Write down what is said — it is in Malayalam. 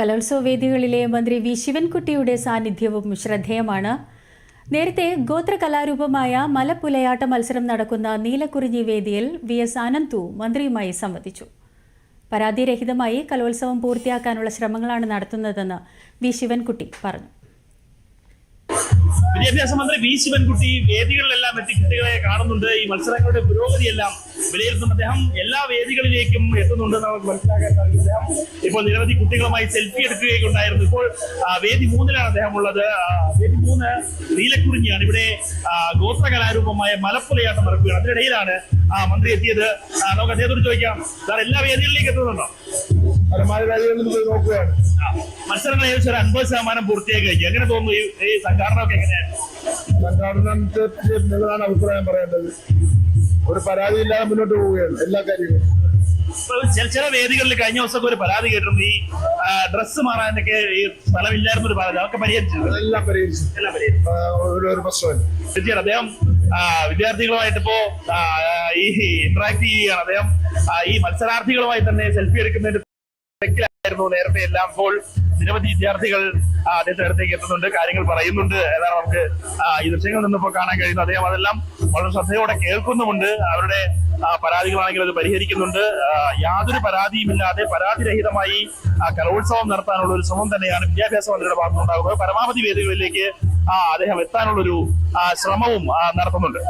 കലോത്സവ വേദികളിലെ മന്ത്രി വി ശിവൻകുട്ടിയുടെ സാന്നിധ്യവും ശ്രദ്ധേയമാണ്. നേരത്തെ ഗോത്ര കലാരൂപമായ മലപ്പുലയാട്ട മത്സരം നടക്കുന്ന നീലക്കുറിഞ്ഞി വേദിയിൽ വി എസ് ആനന്ദു മന്ത്രിയുമായി സംവദിച്ചു. പരാതിരഹിതമായി കലോത്സവം പൂർത്തിയാക്കാനുള്ള ശ്രമങ്ങളാണ് നടത്തുന്നതെന്ന് വി ശിവൻകുട്ടി പറഞ്ഞു. വിദ്യാഭ്യാസ മന്ത്രി വി ശിവൻകുട്ടി വേദികളിലെല്ലാം എത്തി കുട്ടികളെ കാണുന്നുണ്ട്. ഈ മത്സരങ്ങളുടെ പുരോഗതിയെല്ലാം വിലയിരുത്തും അദ്ദേഹം എല്ലാ വേദികളിലേക്കും എത്തുന്നുണ്ട് നമുക്ക് മനസ്സിലാക്കാൻ സാധിക്കും. അദ്ദേഹം ഇപ്പോൾ നിരവധി കുട്ടികളുമായി സെൽഫി എടുക്കുകയൊക്കെ ഉണ്ടായിരുന്നു. ഇപ്പോൾ വേദി മൂന്നിലാണ് അദ്ദേഹം ഉള്ളത്. വേദി മൂന്ന് നീലക്കുറിഞ്ഞിയാണ്. ഇവിടെ ഗോത്ര കലാരൂപമായ മലപ്പുലയാട്ടം നടക്കുകയാണ്. അതിനിടയിലാണ് ആ മന്ത്രി എത്തിയത്. നമുക്ക് അദ്ദേഹത്തോട് ചോദിക്കാം. സാർ എല്ലാ വേദികളിലേക്കും എത്തുന്നുണ്ടോ? പരമാവധി കാര്യങ്ങളിൽ പോയി നോക്കുകയാണ്. ആ, മത്സരങ്ങൾ ഏകദേശം ഒരു അൻപത് ശതമാനം പൂർത്തിയായി കഴിഞ്ഞു എങ്ങനെ തോന്നുന്നു ഈ- സംഘാടനമൊക്കെ എങ്ങനെയാണ്? സംഘാടനത്തെ നിങ്ങളാണ് അഭിപ്രായം പറയേണ്ടത്. ഒരു പരാതിയില്ലാതെ മുന്നോട്ട് പോവുകയാണ് എല്ലാ കാര്യങ്ങളും. ചില ചില വേദികളിൽ കഴിഞ്ഞ ദിവസമൊക്കെ ഒരു പരാതി കേട്ടിരുന്നു ഈ ഡ്രസ്സ് മാറാനൊക്കെ ഈ സ്ഥലമില്ലായിരുന്നു ഒരു പരാതി. അതൊക്കെ പരിഹരിച്ചു എല്ലാം പരിഹരിച്ചു. എല്ലാം പരിഹരിച്ചു. ആ, ഒരു ഒരു പ്രശ്നമില്ല. തീർച്ചയായും അദ്ദേഹം വിദ്യാർത്ഥികളുമായിട്ട് ഇപ്പോ ഈ ഇന്ററാക്ട് ചെയ്യുകയാണ്. അദ്ദേഹം ഈ മത്സരാർത്ഥികളുമായി തന്നെ സെൽഫി എടുക്കുന്നതിന്റെ തിരക്കിലായിരുന്നു നേരത്തെ എല്ലാം. ഇപ്പോൾ നിരവധി വിദ്യാർത്ഥികൾ അദ്ദേഹത്തിന്റെ അടുത്തേക്ക് എത്തുന്നുണ്ട് കാര്യങ്ങൾ പറയുന്നുണ്ട്. ഏതാണ് നമുക്ക് ഈ ദൃശ്യങ്ങളിൽ നിന്നിപ്പോൾ കാണാൻ കഴിയുന്നത് അദ്ദേഹം അതെല്ലാം വളരെ ശ്രദ്ധയോടെ കേൾക്കുന്നുമുണ്ട്. അവരുടെ പരാതികളാണെങ്കിൽ അത് പരിഹരിക്കുന്നുണ്ട്. യാതൊരു പരാതിയുമില്ലാതെ പരാതിരഹിതമായി കലോത്സവം നടത്താനുള്ള ഒരു ശ്രമം തന്നെയാണ് വിദ്യാഭ്യാസ മന്ത്രിയുടെ ഭാഗത്തുനിന്നുണ്ടാകുന്നത്. പരമാവധി വേദികളിലേക്ക് അദ്ദേഹം എത്താനുള്ളൊരു ശ്രമവും നടത്തുന്നുണ്ട്.